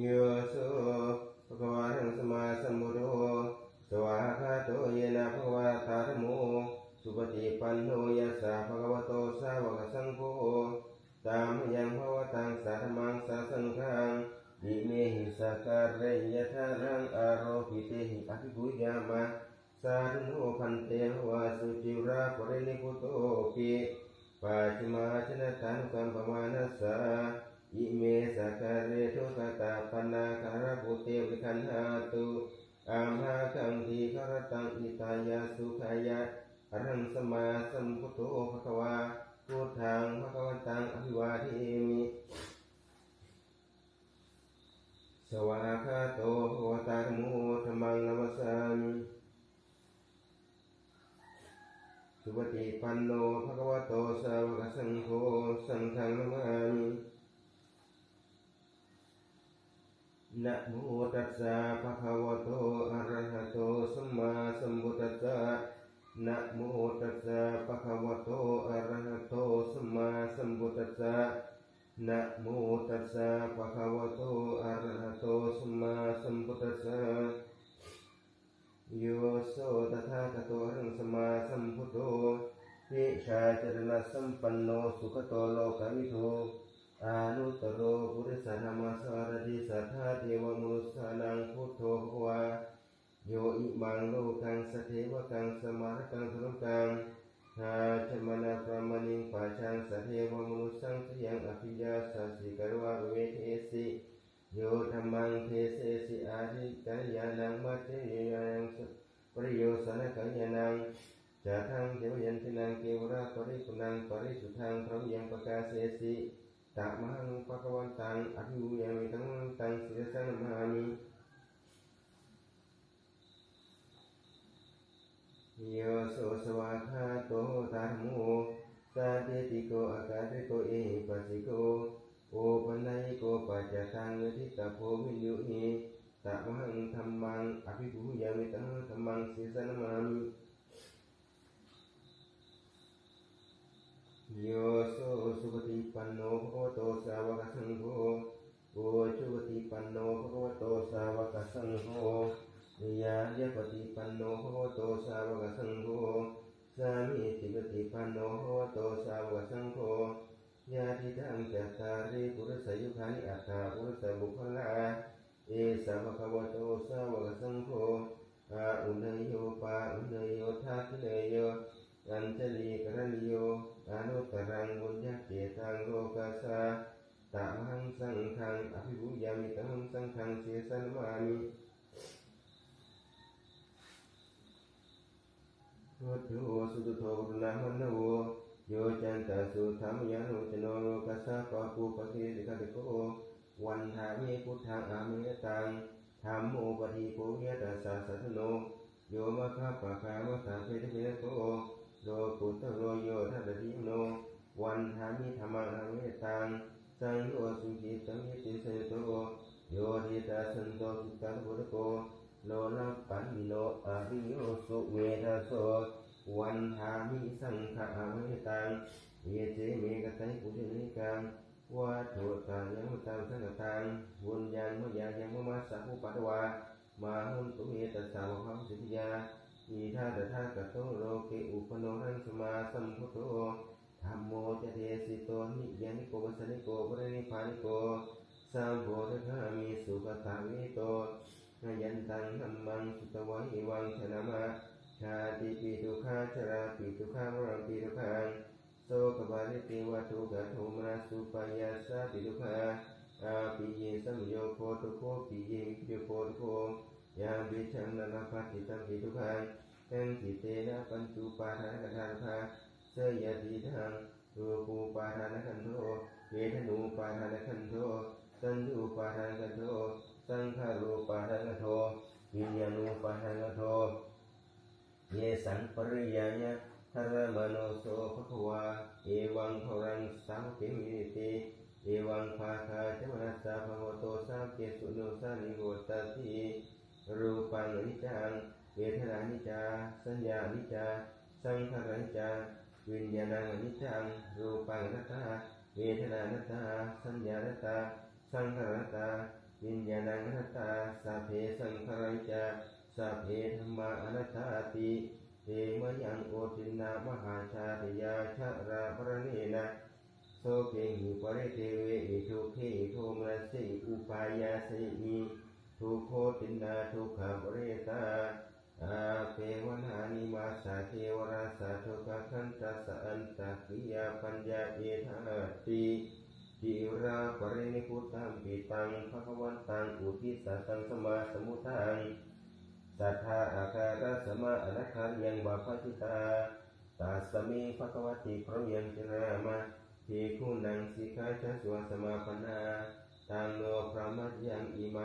โยโสภควะหังสมาสมุทโสวากาโตเยนะภควะตาธรโมสุปฏิปันโนยัสสะภควโตสาวกสังโฆตามยังภวตังสาธมังสาสังฆังอิเมหิสักการเรยะทารังอารหิเตหิอภิปุยามะสาธุโนพันเตภวะสุจิราปรินิพุโตปิปัจจิมาชนะตังกัมปมานัสสะ อิเมสะการเรทุกตาปนาคารปุเตวิคันหาตุอามาคังทีคารตังอิตายาสุขายะอรังสมาสัมพุทโธภควาพุทธังภควันตังอภิวาเทมิ สวากขาโตภวตาโมธัมมังนัมสสามิสุปฏิปันโนภควโตสาวกสังโฆสังฆังนาม นะโมตัสสะภะคะวะโตอะระหะโตสัมมาสัมพุทธัสสะนะโมตัสสะภะคะวะโตอะระหะโตสัมมาสัมพุทธัสสะนะโมตัสสะภะคะวะโตอะระหะโตสัมมาสัมพุทธัสสะโยโสตถาคตอรังสัมมาสัมพุทโธวิชาจรณะสัมปันโนสุขโตโลกวิโท อานุตตโรปุริสธรรมสารติสัทธาเทวมนุสสานังพุทโธภควาโยอิมังโลกังสเทวกังสมารกังสรุกังหาชมนาพระมณิงปัจจังสเทวมนุสสังสยังอภิยาสัสสิกรวะเวเทสิโยธรรมังเทเสสิอาทิกัลยานังมัจเจยานังปริโยสนกัลยานังจะทังเทวยันตินังเกวราปริปุนังปริสุทธังพร้อมยังประกาศเสสิ ตะมังปะคะวันตังอภิวุยามิตังตังสิรสันมามิโยโสสวาคาโตตาโมสาเตติโกอากาเตโกเอหิปัสสิโกโอปันไนโกปัจจตังทิตาโพวิญญูหิตะมังธรรมังอภิวุยามิตังธรรมังสิรสันมามิ โยโสสุ ปันโนภะคะวะโตสาวกสังโฆโอจุปฏิปันโนภะคะวะโตสาวกสังโฆยายะปฏิปันโนภะคะวะโตสาวกสังโฆสามีจิปฏิปันโนภะคะวะโตสาวกสังโฆญาติทังจัตตาริปุริสยุคานิอัตถาปุริสบุคลาเอสาวกวโตสาวกสังโฆอาอุเนโยปาอุเนโยทักขิเนโยอัญชลีกรณิโยอนุตรังบุญญาเก ตังโลกัสสะตะหังสังฆังอภิบุญญามิตังสังฆังเสสันมามิพุทโธสุตโธรุณามโนโยจันตสุธรรมยานุจโนโลกัสสะปะปูปะเกสิกาติโกวันทามิพุทธังอามิยตังธรรมโมปฏิโกยตัสสะสัทโนโยมะคะปะคามะสาเพทะเพโตโลกุตโรโยทัตติโน วันทามิธรรมังอเวตังสังโฆสุขิตังยิติเสโตโยทิตาสันโตสุตังพุทโกโลนะปันมิโนอริโยสุเวทัสโสวันทามิสังฆะอเวตังเยเจเมกตัยปุถุนิกังวัตถุตายังตังสังฆตังบุญญาณมยายังมมาสัพพุปัตวามาหุนตุเยตัสสาวะพัมสิทธิยาอีทาตถาคโตโลเกอุปโนหังสมาสัมพุทโธ ธรรมโมจะเทสิโตนิยานิโกวัสนิโกปรินิพานิโกสัมโพธิคามีสุขตาวิโตนยันตังธัมมังสุตวะหิวังชนะมะชาติปีทุขาชราปีทุขามรังปีทุขังโสกบาลิติวัตุกะโทมนาสุปายาสาปีทุกขาอาปิเยสัมโยโคตุโคปิเยมิโยโคตุโคยามวิชังนานาภัติตังปิทุขังตังกิเตนะปัญจุปาทานกทานภา สยติทังรูปูปาทานขันโทเวทนูปาทานขันโทสัญญูปาทานขันโทสังขารูปาทานขันโทวิญญาณูปาทานขันโทเยสังปริยายะทรมโนโสภควาเอวังโทรังสาวเกมิติเอวังภาคาเจมนัสสะภะวโตสาวเกสุโนสานิโกตัสสิรูปังอนิจจังเวทนานิจจาสัญญานิจจาสังขารนิจจา วิญญาณังอนิจจังรูปังนัตตาเวทนานัตตาสัญญานัตตาสังขารนัตตาวิญญาณังนัตตาสัพเพสังขารังจาสัพเพธรรมาอนัตตาติเตมยังโอตินนามหาชาติยาชาราภรเนนะโสเกหิปริเทเวอิทุกขิโทมนัสสิอุปายาสิมิทุกโคตินนาทุกขบริตาอาเปวนานิมาสาเทวราสาทุกขคันตัสอันตักิยาปัญญาเอธาติจิราปรินิพุตังปิตังภควันตังอุทิสัตังสมาสมุทังสัทธาอาการะสมาอนาคายังบาปจิตาตัสมิภควติพระยังจรามะทีคู่นังสิกขาชสวสมาปนาตามโล พระมัจยังอิม